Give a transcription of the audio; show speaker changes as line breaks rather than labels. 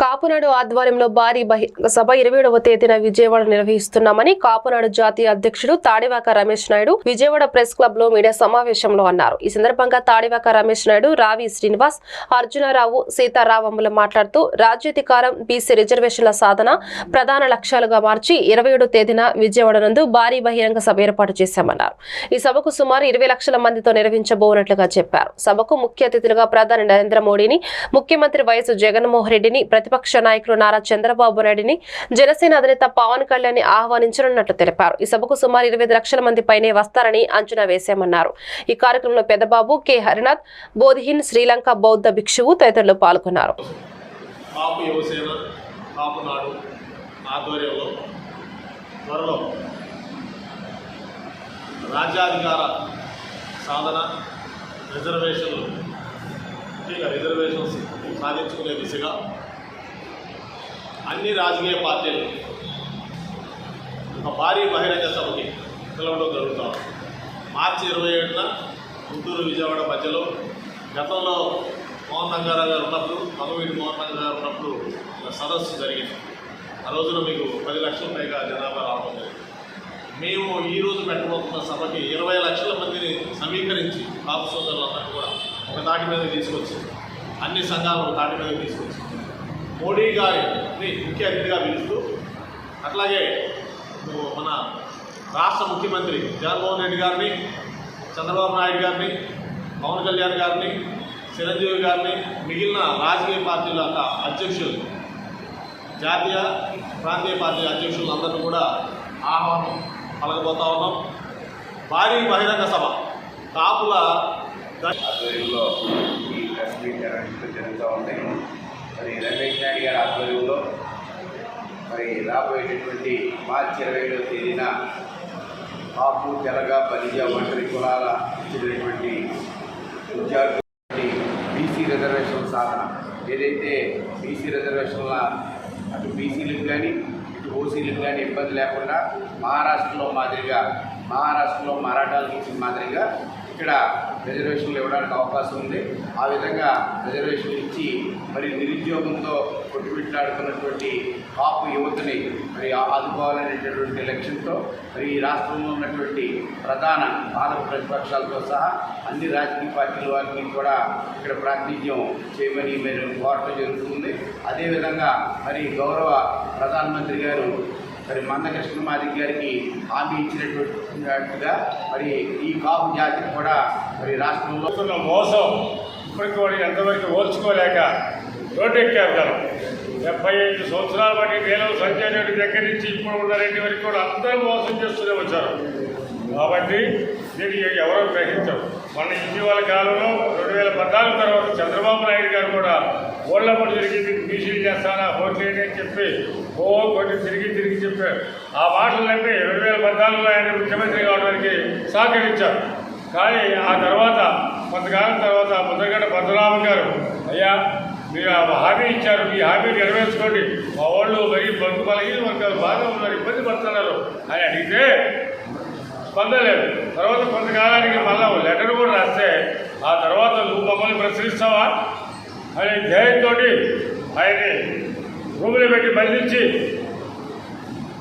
కాపునాడు ఆధ్వర్యంలో భారీ బహిరంగ సభ ఇరవైడవ తేదీన విజయవాడ నిర్వహిస్తున్నామని కాపునాడు జాతీయ అధ్యక్షుడు తాడివాక రమేష్ నాయుడు విజయవాడ ప్రెస్ క్లబ్లో మీడియా సమావేశంలో అన్నారు. ఈ సందర్భంగా తాడివాక రమేష్ నాయుడు రావి శ్రీనివాస్ అర్జునరావు సీతారామములు మాట్లాడుతూ రాజ్యాధికారం బీసీ రిజర్వేషన్ల సాధన ప్రధాన లక్ష్యాలుగా మార్చి ఇరవై ఏడు తేదీన విజయవాడ నందు భారీ బహిరంగ సభ ఏర్పాటు చేశామన్నారు. ఈ సభకు సుమారు ఇరవై లక్షల మందితో నిర్వహించబోనట్లుగా చెప్పారు. సభకు ముఖ్య అతిథులుగా ప్రధాని నరేంద్ర మోడీని ముఖ్యమంత్రి వైఎస్ జగన్మోహన్ రెడ్డిని ప్రతిపక్ష నాయకులు నారా చంద్రబాబు నాయుడిని జనసేన అధినేత పవన్ కళ్యాణ్ ఆహ్వానించనున్నట్లు తెలిపారు. ఈ సభకు సుమారు ఇరవై లక్షల మంది పైనే వస్తారని అంచనా వేశామన్నారు. ఈ కార్యక్రమంలో పెద్దబాబు కె. హరినాథ్ బోధిహిన్ శ్రీలంక బౌద్ధ భిక్షువు తదితరులు పాల్గొన్నారు.
కాపు యువసేన కాపు నాడు ఆధ్వర్యంలో త్వరలో రాజ్యాధికార సాధన రిజర్వేషన్లు ముఖ్యంగా రిజర్వేషన్స్ సాధించుకునే దిశగా అన్ని రాజకీయ పార్టీలు. ఒక భారీ బహిరంగ సభకి పిలవడం జరుగుతాం. మార్చి ఇరవై ఏడున గుంటూరు విజయవాడ మధ్యలో గతంలో మోహన్ రంగారావు గారు ఉన్నప్పుడు మగవీడి మోహన్ రంగారావు గారు ఉన్నప్పుడు సదస్సు జరిగింది. ఆ రోజున మీకు పది లక్షల పైగా జనాభా రావడం జరిగింది. మేము ఈ రోజు పెట్టబోతున్న సభకి ఇరవై లక్షల మందిని సమీకరించి కాపు సోదరులందరూ కూడా ఒక తాటి మీద తీసుకొచ్చి అన్ని సంఘాలను తాటి మీద తీసుకొచ్చి మోడీ గారిని ముఖ్య అతిథిగా పిలుస్తూ అట్లాగే మన రాష్ట్ర ముఖ్యమంత్రి జగన్మోహన్ రెడ్డి గారిని చంద్రబాబు నాయుడు గారిని పవన్ కళ్యాణ్ గారిని చిరంజీవి గారిని మిగిలిన రాజకీయ పార్టీల అధ్యక్షులు జాతీయ ప్రాంతీయ పార్టీ అధ్యక్షులందరినీ కూడా ఆహ్వానం పలకబోతా ఉన్నాం. భారీ బహిరంగ సభ కాపుల
ఆధ్వర్యంలో ఈ కశ్మీర్ మీట్ జరుగుతూ ఉంటాయి మరి రమేష్ నాయుడు గారి ఆధ్వర్యంలో మరి రాబోయేటటువంటి మార్చి ఇరవై ఏడవ తేదీన కాపు తెలగ బలిజ ఒంటరి కులాల ఇచ్చినటువంటి విద్యార్థులు బీసీ రిజర్వేషన్ సాధన. ఏదైతే బీసీ రిజర్వేషన్ల అటు బీసీలకు కానీ ఇటు ఓసీలకు కానీ ఇబ్బంది లేకుండా మహారాష్ట్రలో మాదిరిగా మహారాష్ట్రలో మరాఠాలకు ఇచ్చిన మాదిరిగా ఇక్కడ రిజర్వేషన్లు ఇవ్వడానికి అవకాశం ఉంది. ఆ విధంగా రిజర్వేషన్లు ఇచ్చి మరి నిరుద్యోగంతో కొట్టుమిట్లాడుతున్నటువంటి కాపు యువతని మరి ఆదుకోవాలనేటటువంటి లక్ష్యంతో మరి ఈ రాష్ట్రంలో ఉన్నటువంటి ప్రధాన పాలక ప్రతిపక్షాలతో సహా అన్ని రాజకీయ పార్టీల వారిని కూడా ఇక్కడ ప్రాతినిధ్యం చేయమని మీరు కోరటం జరుగుతుంది. అదేవిధంగా మరి గౌరవ ప్రధానమంత్రి గారు మరి మంద కృష్ణమాది గారికి హామీ ఇచ్చినట్టుగా మరి ఈ కాపు జాతి కూడా మరి రాష్ట్రంలో
మోసం ఇప్పటికి వాడు ఎంతవరకు ఓర్చుకోలేక రోడ్డెక్కారు కదా డెబ్బై ఐదు సంవత్సరాల బట్టి వేలం సంజయ్ రెడ్డి దగ్గర నుంచి ఇప్పుడు ఉన్న రెడ్డి వరకు కూడా అందరూ మోసం చేస్తూనే వచ్చారు. కాబట్టి దీనికి ఎవరో గ్రహించరు. మన ఇటీవల కాలంలో రెండు వేల పద్నాలుగు తర్వాత చంద్రబాబు నాయుడు గారు కూడా ఓళ్ళప్పుడు తిరిగి బీసీలు చేస్తానా ఓట్లేని అని చెప్పి ఓ కొన్ని తిరిగి తిరిగి చెప్పారు. ఆ మాటలు నమ్మి రెండు వేల పద్నాలుగులో ఆయన ముఖ్యమంత్రి కావడానికి సహకరించారు. కానీ ఆ తర్వాత కొంతకాలం తర్వాత ముద్రగడ్డ పద్మనాభం గారు అయ్యా మీరు ఆ హామీ ఇచ్చారు మీ హామీ నెరవేర్చుకోండి. మా వాళ్ళు మరీ బంధు బలహీన వర్గాలు బాగా ఉన్నారు ఇబ్బంది పడుతున్నారు అని అడిగితే పొందలేదు. తర్వాత కొంతకాలానికి మళ్ళా లెటర్ కూడా రాస్తే ఆ తర్వాత నువ్వు మమ్మల్ని ప్రశ్నిస్తావా? అనే ధ్యేయంతో ఆయన్ని రూములు పెట్టి బంధించి